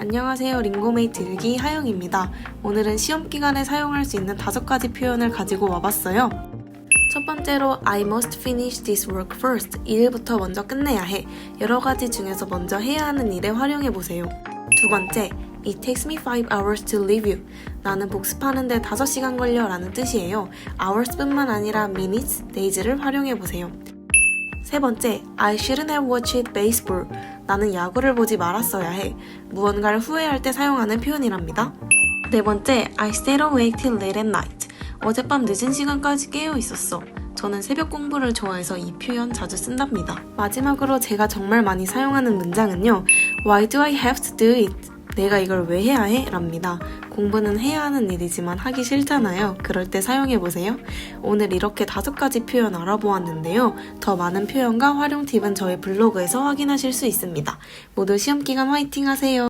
안녕하세요. 링고메이트 일기 하영입니다. 오늘은 시험 기간에 사용할 수 있는 다섯 가지 표현을 가지고 와봤어요. 첫 번째로 I must finish this work first. 이 일부터 먼저 끝내야 해. 여러 가지 중에서 먼저 해야 하는 일에 활용해 보세요. 두 번째, It takes me 5 hours to leave you. 나는 복습하는데 5시간 걸려 라는 뜻이에요. hours뿐만 아니라 minutes, days를 활용해 보세요. 세 번째, I shouldn't have watched baseball. 나는 야구를 보지 말았어야 해. 무언가를 후회할 때 사용하는 표현이랍니다. 네 번째, I stayed awake till late at night. 어젯밤 늦은 시간까지 깨어 있었어. 저는 새벽 공부를 좋아해서 이 표현 자주 쓴답니다. 마지막으로 제가 정말 많이 사용하는 문장은요. Why do I have to do it? 내가 이걸 왜 해야 해? 랍니다. 공부는 해야 하는 일이지만 하기 싫잖아요. 그럴 때 사용해보세요. 오늘 이렇게 다섯 가지 표현 알아보았는데요. 더 많은 표현과 활용 팁은 저희 블로그에서 확인하실 수 있습니다. 모두 시험 기간 화이팅 하세요.